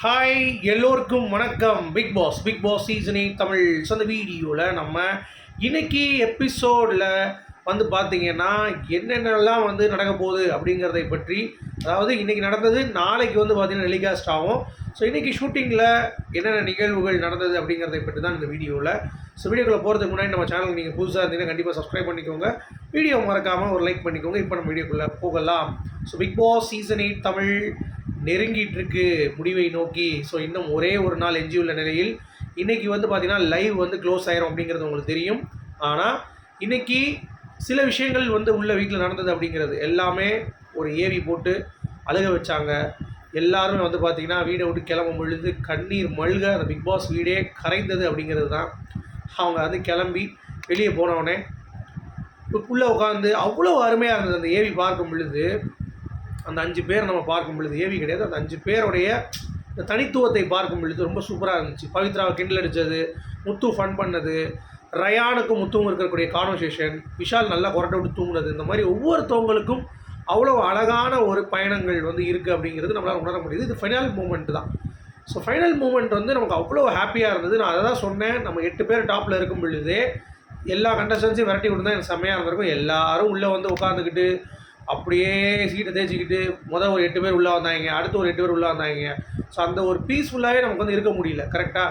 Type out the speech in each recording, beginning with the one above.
Hi எல்லோருக்கும் வணக்கம். Bigg Boss Bigg Boss சீசனி தமிழ் சொந்த அந்த வீடியோவில் நம்ம இன்னைக்கு எபிசோடில் வந்து பார்த்தீங்கன்னா என்னென்னலாம் வந்து நடக்க போகுது அப்படிங்கிறதை பற்றி அதாவது இன்றைக்கி நடந்தது நாளைக்கு வந்து பார்த்தீங்கன்னா டெலிகாஸ்ட் ஆகும். ஸோ இன்றைக்கி ஷூட்டிங்கில் என்னென்ன நிகழ்வுகள் நடந்தது அப்படிங்கிறதை பற்றி தான் இந்த வீடியோவில் ஸோ வீடியோக்குள்ளே போகிறதுக்கு முன்னாடி நம்ம சேனல் நீங்கள் புதுசாக இருந்தீங்கன்னா கண்டிப்பாக சப்ஸ்கிரைப் பண்ணிக்கோங்க. வீடியோ மறக்காமல் ஒரு லைக் பண்ணிக்கோங்க. இப்போ நம்ம வீடியோக்குள்ளே போகலாம். So Bigg Boss season eight Tamil நெருங்கிட்டு இருக்கு முடிவை நோக்கி. ஸோ இன்னும் ஒரே ஒரு நாள் எஞ்சியுள்ள நிலையில் இன்னைக்கு வந்து பார்த்தீங்கன்னா லைவ் வந்து க்ளோஸ் ஆயிரும் அப்படிங்கிறது உங்களுக்கு தெரியும். ஆனால் இன்னைக்கு சில விஷயங்கள் வந்து உள்ள வீட்டில் நடந்தது அப்படிங்கிறது எல்லாமே ஒரு ஏவி போட்டு அழுக வச்சாங்க. எல்லாருமே வந்து பார்த்தீங்கன்னா வீடை விட்டு கிளம்பும் பொழுது கண்ணீர் மல்க அந்த பிக் பாஸ் வீடே கரைந்தது அப்படிங்கிறது தான். அவங்க வந்து கிளம்பி வெளியே போனவுடனே உள்ளே உட்காந்து அவ்வளோ அருமையாக இருந்தது அந்த ஏவி பார்க்கும் பொழுது. அந்த அஞ்சு பேர் நம்ம பார்க்கும் பொழுது ஏவி கிடையாது. அந்த அஞ்சு பேருடைய இந்த தனித்துவத்தை பார்க்கும் பொழுது ரொம்ப சூப்பராக இருந்துச்சு. பவித்ராவை கிண்டில் அடித்தது முத்து ஃபன் பண்ணது ரயானுக்கும் முத்துவும் இருக்கக்கூடிய கான்வர்சேஷன் விஷால் நல்லா கொரட்டை விட்டு தூங்குனது இந்த மாதிரி ஒவ்வொருத்தவங்களுக்கும் அவ்வளோ அழகான ஒரு பயணங்கள் வந்து இருக்குது அப்படிங்கிறது நம்மளால் உணர முடியுது. இது ஃபைனல் மூமெண்ட் தான். ஸோ ஃபைனல் மூமெண்ட் வந்து நமக்கு அவ்வளோ ஹாப்பியாக இருந்தது. நான் அதை தான் சொன்னேன். நம்ம எட்டு பேர் டாப்பில் இருக்கும் பொழுதே எல்லா கண்டஸ்டன்ஸையும் விரட்டி விட்டு எனக்கு செம்மையாக இருந்திருக்கும். எல்லாரும் உள்ளே வந்து உட்காந்துக்கிட்டு அப்படியே சீட்டை தேய்ச்சிக்கிட்டு மொதல் ஒரு எட்டு பேர் உள்ளே வந்தாங்க அடுத்து ஒரு எட்டு பேர் உள்ளே வந்தாங்க. ஸோ அந்த ஒரு பீஸ்ஃபுல்லாகவே நமக்கு வந்து இருக்க முடியல கரெக்டாக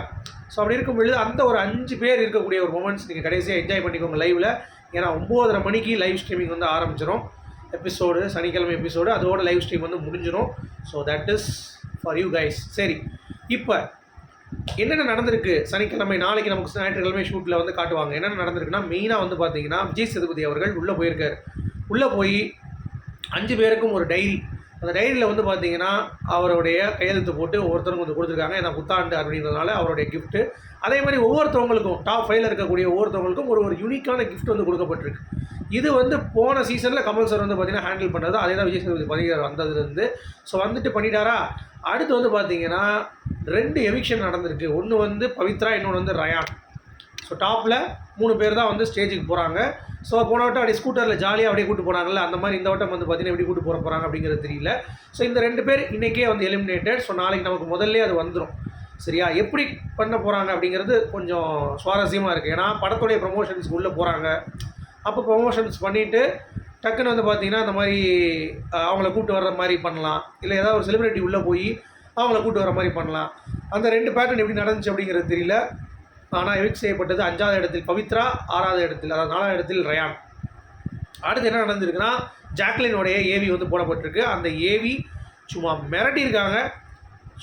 ஸோ அப்படி இருக்கும் பொழுது அந்த ஒரு அஞ்சு பேர் இருக்கக்கூடிய ஒரு மூமெண்ட்ஸ் நீங்கள் கடைசியாக என்ஜாய் பண்ணிக்கோங்க லைவில் ஏன்னா ஒம்போதரை மணிக்கு லைவ் ஸ்ட்ரீமிங் வந்து ஆரம்பிச்சிடும் எபிசோடு சனிக்கிழமை எபிசோடு அதோட லைவ் ஸ்ட்ரீம் வந்து முடிஞ்சிடும் so that is for you guys சரி இப்போ என்னென்ன நடந்திருக்கு சனிக்கிழமை? நாளைக்கு நமக்கு ஞாயிற்றுக்கிழமை ஷூட்டில் வந்து காட்டுவாங்க. என்னென்ன நடந்திருக்குன்னா மெயினாக வந்து பார்த்தீங்கன்னா விஜய் சேதுபதி அவர்கள் உள்ளே போயிருக்காரு. உள்ளே போய் அஞ்சு பேருக்கும் ஒரு டைரி அந்த டைரியில் வந்து பார்த்தீங்கன்னா அவருடைய கையெழுத்து போட்டு ஒருத்தரும் வந்து கொடுத்துருக்காங்க. ஏன்னா புத்தாண்டு அப்படின்றதுனால அவருடைய கிஃப்ட்டு அதே மாதிரி ஒவ்வொருத்தவங்களுக்கும் டாப் ஃபைவ்ல இருக்கக்கூடிய ஒவ்வொருத்தவங்களுக்கும் ஒரு ஒரு யூனிக்கான கிஃப்ட் வந்து கொடுக்கப்பட்டிருக்கு. இது வந்து போன சீசனில் கமல் சார் வந்து பார்த்தீங்கன்னா ஹேண்டில் பண்ணது அதே தான் விஜய் சேதுபதி வந்ததுலேருந்து. ஸோ வந்துட்டு பண்ணிட்டாரா? அடுத்து வந்து பார்த்தீங்கன்னா ரெண்டு எவிக்ஷன் நடந்திருக்கு. ஒன்று வந்து பவித்ரா இன்னொன்று வந்து ரயான். ஸோ டாப்பில் மூணு பேர் தான் வந்து ஸ்டேஜுக்கு போகிறாங்க ஸோ போன வட்டம் அப்படியே ஸ்கூட்டரில் ஜாலியாக அப்படியே கூட்டு போனாங்கல்ல அந்த மாதிரி இந்த வட்டம் வந்து பார்த்தீங்கன்னா எப்படி கூட்டு போகிற போகிறாங்க அப்படிங்கிறது தெரியல. ஸோ இந்த ரெண்டு பேர் இன்றைக்கே வந்து எலிமினேட்டட் ஸோ நாளைக்கு நமக்கு முதல்ல அது வந்துடும் சரியா? எப்படி பண்ண போகிறாங்க அப்படிங்கிறது கொஞ்சம் சுவாரஸ்யமாக இருக்குது ஏன்னா படத்துடைய ப்ரொமோஷன்ஸ்க்கு உள்ளே போகிறாங்க அப்போ ப்ரொமோஷன்ஸ் பண்ணிவிட்டு டக்குன்னு வந்து பார்த்தீங்கன்னா இந்த மாதிரி அவங்கள கூப்பிட்டு வர்ற மாதிரி பண்ணலாம். இல்லை ஏதாவது ஒரு செலிப்ரிட்டி உள்ளே போய் அவங்கள கூப்பிட்டு வர மாதிரி பண்ணலாம். அந்த ரெண்டு பேட்டர்ன் எப்படி நடந்துச்சு அப்படிங்கிறது தெரியல. ஆனால் எவிக் செய்யப்பட்டது அஞ்சாவது இடத்தில் பவித்ரா ஆறாவது இடத்தில் அதாவது நாலாவது இடத்தில் ரயான். அடுத்து என்ன நடந்திருக்குன்னா ஜாக்லினுடைய ஏவி வந்து போடப்பட்டிருக்கு. அந்த ஏவி சும்மா மிரட்டியிருக்காங்க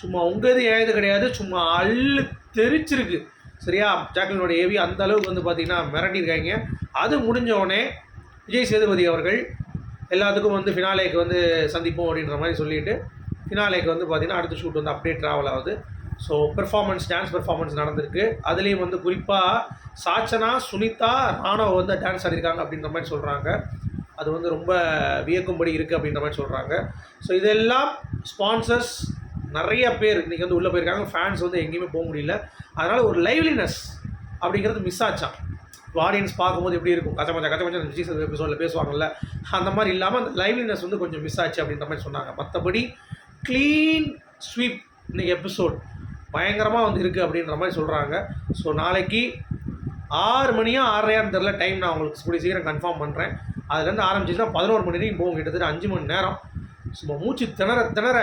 சும்மா உங்கது ஏது கிடையாது? சும்மா அள்ளு தெரிச்சிருக்கு. சரியா? ஜாக்லினோட ஏவி அந்த அளவுக்கு வந்து பார்த்தீங்கன்னா மிரட்டியிருக்காங்க அது முடிஞ்ச உடனே விஜய் சேதுபதி அவர்கள் எல்லாத்துக்கும் வந்து ஃபினாலேக்கு வந்து சந்திப்போம் அப்படின்ற மாதிரி சொல்லிட்டு ஃபினாலேக்கு வந்து பார்த்தீங்கன்னா அடுத்த ஷூட் வந்து அப்டேட் ட்ராவல் ஆகுது. ஸோ பெர்ஃபார்மன்ஸ் டான்ஸ் பெர்ஃபார்மன்ஸ் நடந்திருக்கு. அதுலேயும் வந்து குறிப்பாக சாச்சனா சுனிதா ராணவ் வந்து டான்ஸ் ஆடிருக்காங்க அப்படின்ற மாதிரி சொல்கிறாங்க அது வந்து ரொம்ப வியக்கும்படி இருக்குது அப்படின்ற மாதிரி சொல்கிறாங்க ஸோ இதெல்லாம் ஸ்பான்சர்ஸ் நிறைய பேர் இன்றைக்கி வந்து உள்ளே போயிருக்காங்க. ஃபேன்ஸ் வந்து எங்கேயுமே போக முடியல. அதனால் ஒரு லைவ்லினஸ் அப்படிங்கிறது மிஸ் ஆச்சான் ஆடியன்ஸ் பார்க்கும்போது எப்படி இருக்கும்? கச்ச மச்சா கச்ச மச்சா விஜய் எபிசோடில் பேசுவாங்கல்ல அந்த மாதிரி இல்லாமல் அந்த லைவ்லினஸ் வந்து கொஞ்சம் மிஸ் ஆச்சு அப்படின்ற மாதிரி சொன்னாங்க. மற்றபடி க்ளீன் ஸ்வீப் இன்றைக்கி எபிசோட் பயங்கரமாக வந்து இருக்குது அப்படின்ற மாதிரி சொல்கிறாங்க ஸோ நாளைக்கு ஆறு மணியா ஆறரையான்னு தெரில டைம் நான் உங்களுக்கு கூடிய சீக்கிரம் கன்ஃபார்ம் பண்ணுறேன் அதுலேருந்து ஆரம்பிச்சிச்சுன்னா பதினோரு மணி வரைக்கும் போகும் கிட்டத்தட்ட அஞ்சு மணி நேரம். சும்மா மூச்சு திணற திணற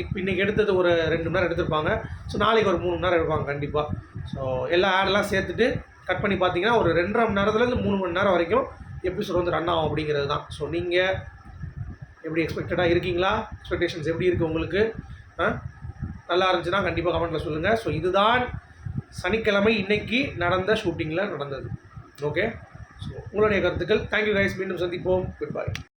இப்போ இன்றைக்கி எடுத்தது ஒரு ரெண்டு மணி நேரம் எடுத்திருப்பாங்க. ஸோ நாளைக்கு ஒரு மூணு மணி நேரம் எடுப்பாங்க கண்டிப்பாக ஸோ எல்லா ஆடெல்லாம் சேர்த்துட்டு கட் பண்ணி பார்த்தீங்கன்னா ஒரு ரெண்டரை மணி நேரத்துலேருந்து மூணு மணி நேரம் வரைக்கும் எபிசோட் வந்து ரன் ஆகும் அப்படிங்கிறது தான். ஸோ நீங்கள் எப்படி எக்ஸ்பெக்டடாக இருக்கீங்களா? எக்ஸ்பெக்டேஷன்ஸ் எப்படி இருக்குது உங்களுக்கு? ஆ? நல்லா இருந்துச்சுன்னா கண்டிப்பாக கமெண்ட்டில் சொல்லுங்கள் ஸோ இதுதான் சனிக்கிழமை இன்னைக்கு நடந்த ஷூட்டிங்கில் நடந்தது. ஓகே ஸோ உங்களுடைய கருத்துக்கள். தேங்க்யூ கைஸ் மீண்டும் சந்திப்போம். குட் பாய்